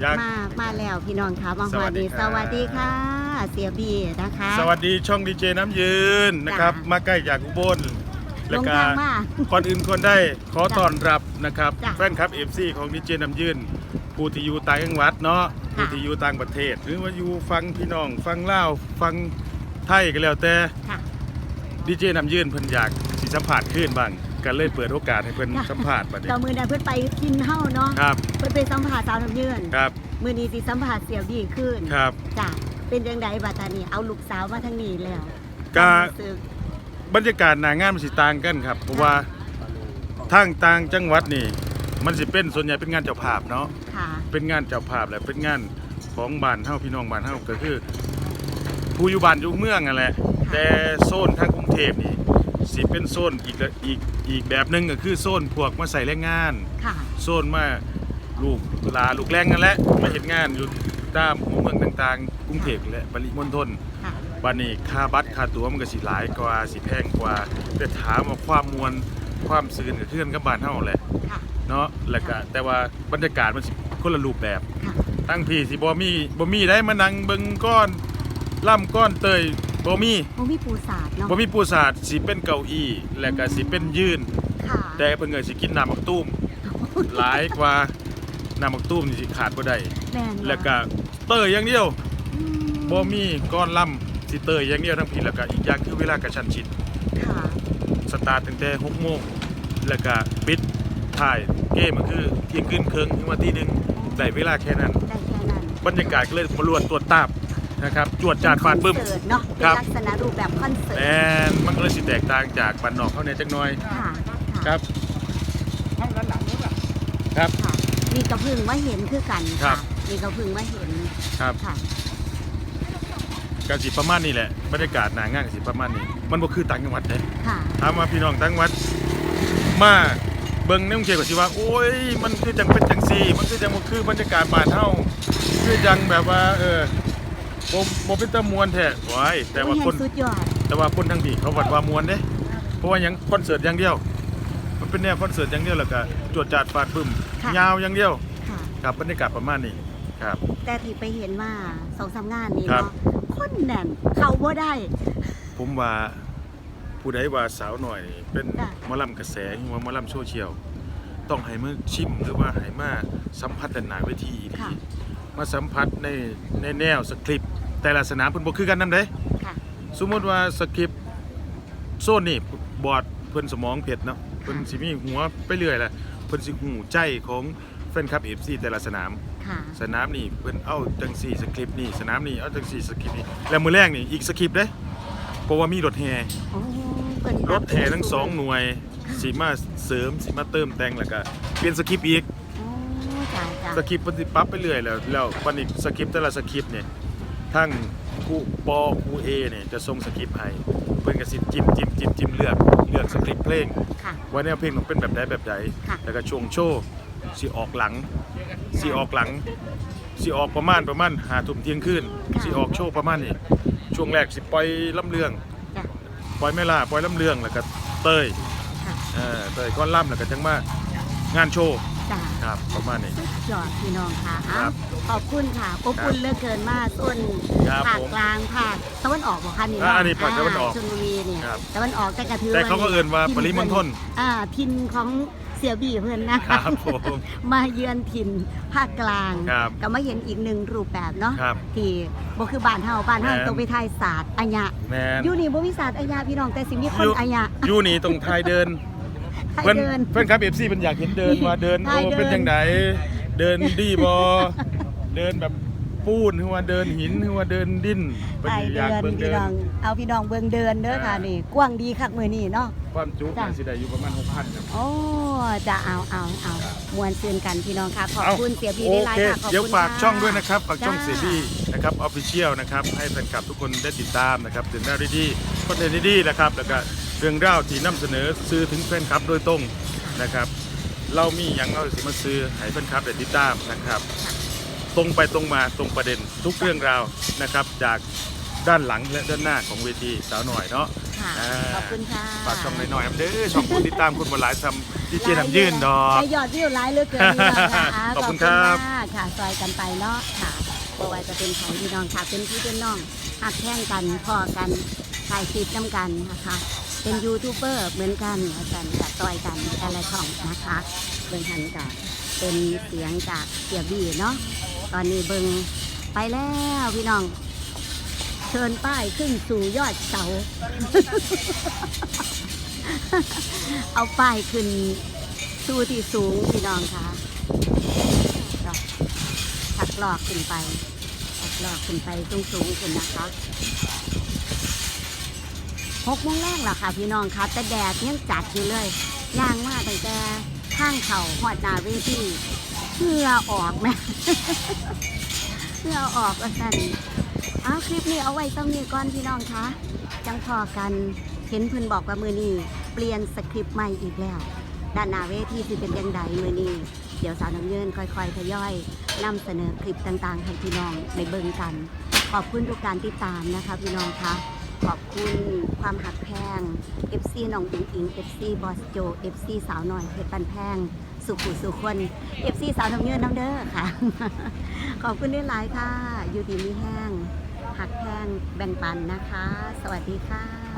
อยาก มามาแล้วพี่น้องค่ะมาสวัสดีดีครับสวัสดีค่ะเสียบีนะคะ สวัสดีช่องดีเจน้ำยืนนะครับ จ้ะมาใกล้จากอุบลลและงก็ทางมาก่อนอื่นคนได้ขอจ้ะต้อนรับนะครับจ้ะแฟนคลับเอฟซีของดีเจน้ำยืนผู้ที่อยู่ต่างจังหวัดเนาะค่ะผู้ที่อยู่ต่างประเทศ หรือว่าอยู่ฟังพี่น้องฟังเล่าวฟังไทยก็แล้วแต่ค่ะ ดีเจน้ำยืนเพิ่นอยากสิสัมผัสขึ้นบ้าง ก็เลยเปิดโอกาสให้เพิ่นค่ะสัมผัสบัดนี้ เรามือนั้นเพื่อนไปกินเฮ้าเนาะครับ เพื่อนไปสัมผัสสาวน้ำยืนครับ มือนี้สิสัมผัสเสียบีขึ้นครับ จ้ะเป็นยังไงบัดตานี้เอาลูกสาวมาทางนี้แล้วก็ ความรู้สึกบรรยากาศหน้างานมันสิต่างกันครับ เพราะว่าทางต่างจังหวัดนี่ มันสิเป็นส่วนใหญ่เป็นงานเจ้าภาพเนาะ ค่ะเป็นงานเจ้าภาพและเป็นงานของบ้านเฮาพี่น้องบ้านเฮาก็คือ ผู้อยู่บ้านอยู่เมืองนั่นแหละ แต่โซนทางกรุงเทพนี่ สิเป็นโซนอีกละอีกอีกแบบหนึงก็คือโซนพวกมาใส่แรงงาน ค่ะ โซนมาลูกหลาลูกแรงนั่นแหละมาเห็นงานอยู่ตามหัวเมืองต่างๆกรุงเทพและปริมณฑลค่ะ บัดนี้ค่าบัตรค่าตั๋วมันก็สิหลายกว่าสิแพงกว่า แต่ถามว่าความมวลความซื่นก็คือกันกับบ้านเฮาแหละค่ะ เนาะแล้วก็แต่ว่าบรรยากาศมันสิคนละรูปแบบค่ะ ตั้งพี่สิบ่มีบ่มีได้มานั่งเบิ่งก้อนล่ำก้อนเตย บ่มีโมมีปูสาดเนาะบ่มีปูสาดสิเป็นเก้าอี้แล้วก็สิเป็นยืน ค่ะแต่เพิ่นก็สิกินน้ำมักตุ้มหลายกว่าน้ำมักตุ้มนี่สิขาดบ่ได้แม่นแล้วก็เตยอย่างเดียวอืมบ่มีก้อนล่ำสิเตยอย่างเดียวทั้งพี่แล้วก็อีกอย่างคือเวลากระชั้นชิด ค่ะสตาร์ทตั้งแต่6โมงแล้วก็ปิดถ่ายเกมก็คือเที่ยงคืนครึ่งถึงวันที่หนึ่งได้เวลาแค่นั้น ได้แค่นั้นบรรยากาศก็เลยมารวนตัวจตาบ นะครับจวดจาดฟาดบึ้มคอนเสิร์ตเนาะเป็นครับ ลักษณะรูปแบบคอนเสิร์ตแอนมันก็เลยสิแตกต่างจากปันนอกเขาเนี่ยจักหน้อยค่ะครับครับค่ะมีกระพึ่งมาเห็นคือกันครัค่ะบมีกระพึ่งมาเห็นครับค่ะก็สิประมาณนี้แหละบรรยากาศหนางานก็สิประมาณนี้ มันบ่คือต่างจังหวัดเด้ค่ะ ถามว่าพี่น้องต่างจังหวัด มาเบิ่งในกรุงเทพก็สิว่า โอ้ย มันคือจังเป็นจังซี่ มันคือจังบ่คือบรรยากาศบ้านเฮาคือจังแบบว่าเออ บ่บ่เป็นตะมวนแท้ว้ายแต่ว่าโอ้ยคนเห็สุดยอดแต่ว่าคนทางพี่เขาวัดว่ามวนเด้เพราะว่าหยังคอนเสิร์ตอย่างเดียว มันเป็นแนวคอนเสิร์ตอย่างเดียวแล้วก็จวดจาดฟาดบึ้มค่ะยาวอย่างเดียวค่ะครับบรรยากาศประมาณนี้ครับ แต่ที่ไปเห็นมาสองสามงานนี้ครับเนาะคนแน่นเขาบ่ได้ ผมว่าผู้ใดว่าสาวหน่อยนี่เป็นจ้ะหมอลำกระแสหรือว่าหมอลำโซเชียลต้องให้มาชิมหรือว่าให้มาสัมผัสแต่หนาเวทีดีค่ะ มาสัมผัสในในแนวสคริปต์แต่ละสนามเพิ่นบ่คือกันนำเด้ค่ะ สมมติว่าสคริปต์โซนนี่บอร์ดเพิ่นสมองเผ็ดเนาะเพิ่นสิมีหัวไปเรื่อยแหละเพิ่นสิหูใจของแฟนคลับ FC แต่ละสนาม ค่ะสนามนี่เพิ่นเอาจังสี่สคริปต์นี่สนามนี่เอาจังสี่สคริปต์นี่แล้วมื้อแรกนี่อีกสคริปต์เด้เพราะว่ามีรถแห่โอ้เปิดรถแห่ทั้งสองหน่วยสิมาเสริมสิมาเติมแต่งแล้วก็เปลี่ยนสคริปต์อีกโอ้ จ้าจ้าสคริปต์เพิ่นสิปรับไปเรื่อยแล้วแล้วบัดนี้สคริปต์แต่ละสคริปต์เนี่ยทั้งครูปอครูเอเนี่ยจะส่งสคริปต์ให้เพิ่นก็สิจิ้มจิ้มจิ้มจิ้มเลือกเลือกสคริปต์เพลง ค่ะ ว่าแนวเพลงต้องเป็นแบบใดแบบใดค่ะ แล้วก็ช่วงโชว์สิออกหลังสิออกหลังสิออกประมาณประมาณหาทุ่มเที่ยงคืนสิออกโชว์ประมาณนี้ช่วงแรกสิปล่อยลำเลือง จ้ะ ปล่อยแม่ล่าปล่อยลำเลืองแล้วก็เต้ยค่ะ เออเต้ยก้อนล่ำแล้วก็จังมางานโชว์ จ้าครับประมาณนี้ สุดยอดพี่น้องค่ะครัอ้าวบขอบคุณค่ะอบอุ่นเหลือเกินมากส่วนครับภาคผมกลางภาคตะวันออกบอกค่ะนี่อ่าเนาะอันนี้ภาคตะวันออกชลบุรีเนี่ยครับตะวันออกแต่กระถือแต่เขาก็เอิ้นว่าถิ่ปริมณฑลเพิ่นอ่าทินของเสียบีเพื่อนนะคคะ รับผม มาเยือนถิ่นภาคกลาง ครับก็มาเห็นอีกหนึ่งรูปแบบเนาะครับที่บ่คือบ้านเฮาบ้านเฮาแม่นต้องไปทายศาสตร์อัญญะแมนอยู่นี่บ่มีศาสตร์อัญญะพี่น้องแต่สิมีคนอยู่อัญญะ อยู่นี่ตรงทายเดินไทย เพื่อนเดินเพื่อนครับเอฟซีเป็นอยากเห็นเดินว่าเดินทายโอ้เดินเป็นยังไงเดินดีบอเดินแบบปูนหรือว่าเดินหินหรือว่าเดินดิ้นเป็นไทยอเดิยากนเบิ่งพี่เดินน้องเอาพี่น้องเบิ่งเดินเด้อค่ะอ่านี่นี่กว้างดีคักมื้อนี้เนาะความจุจ้ะน่าสิได้อยู่ประมาณ6,000ครับโอ้จะเอาเอาเอามวนซื่นกันพี่น้องค่ะขอบเาคุณเสียบีโอได้หลายเคค่ะขอบคุณเดี๋ยวฝากค่ะช่องด้วยนะครับฝากช่องจ้าเสียบี้นะครับออฟฟิเชียลนะครับให้แฟนคลับทุกคนได้ติดตามนะครับถึงหน้าดีๆคอนเทนต์ดีๆนะครับแล้วก็ เรื่องราวที่นำเสนอซื้อถึงแฟนคลับโดยตรงนะครับ เรามีอย่างเอาสิมาซื้อให้แฟนคลับได้ติดตามนะครับ ตรงไปตรงมาตรงประเด็นทุกเรื่องราวนะครับ จากแฟด้านหลังและด้านหน้าของเวทีสาวหน่อยเนาะค่ะอ่าขอบคุณค่ะฝากช่องหน่อยๆครับเด้อช่องผู้ติดตามคุณบนหลายทำดีเจน้ำยืนดอกได้ยอดวิวไลค์เหลือเกินพี่น้องค่ะาขอบคุณครับ มากค่ะซอยกันไปเนาะค่ะบ่ว่าจะเป็นไผพี่น้องค่ะเป็นพี่เป็นน้องหักแท่งกันพอกันถ่ายคลิปน้ำกันนะคะ เป็นยูทูบเบอร์เหมือนกันอาจารย์กับซอยกันอะไรของนะคะเบิ่งหันกับเป็นเสียงจากเสียบีเนาะตอนนี้เบิ่งไปแล้วพี่น้อง เชิญป้ายขึ้นสู่ยอดเสา เอาป้ายขึ้นสู่ที่สูงพี่น้องค่ะก็ถักหลอกขึ้นไปถักหลอกขึ้นไปสูงสูงๆขึ้นนะคะ หกโมงแรกเหรอค่ะพี่น้องคะแต่แดดยังจัดอยู่เลยย่างมาตั้งแต่ข้างเขาหอดนาเวทีเพื่อออกไหมเพื่อออกก็สั่นเอาคลิปนี้เอาไว้ต้องนี้ก่อนพี่น้องคะจังพอกันเห็นเพิ่นบอกว่ามือนี้เปลี่ยนสคริปต์ใหม่อีกแล้ว ด้านหน้าเวทีสิเป็นยังไงมือนี้เดี๋ยวสาวน้ำเยินค่อยๆทยอยนำเสนอคลิปต่างๆ ให้พี่น้องในเบิ่งกัน ขอบคุณทุกการติดตามนะคะพี่น้องคะ ขอบคุณความหักแพง FC น้องอิงอิง FC บอสโจ FC สาวหน่อยเพชรปันแพง สุขุสุคน FC สาวน้ำเยินน้ำเด้อค่ะ ขอบคุณด้วยหลายค่ะ อยู่ดีมีแห้งหักแพงแบ่งปันนะคะ สวัสดีค่ะ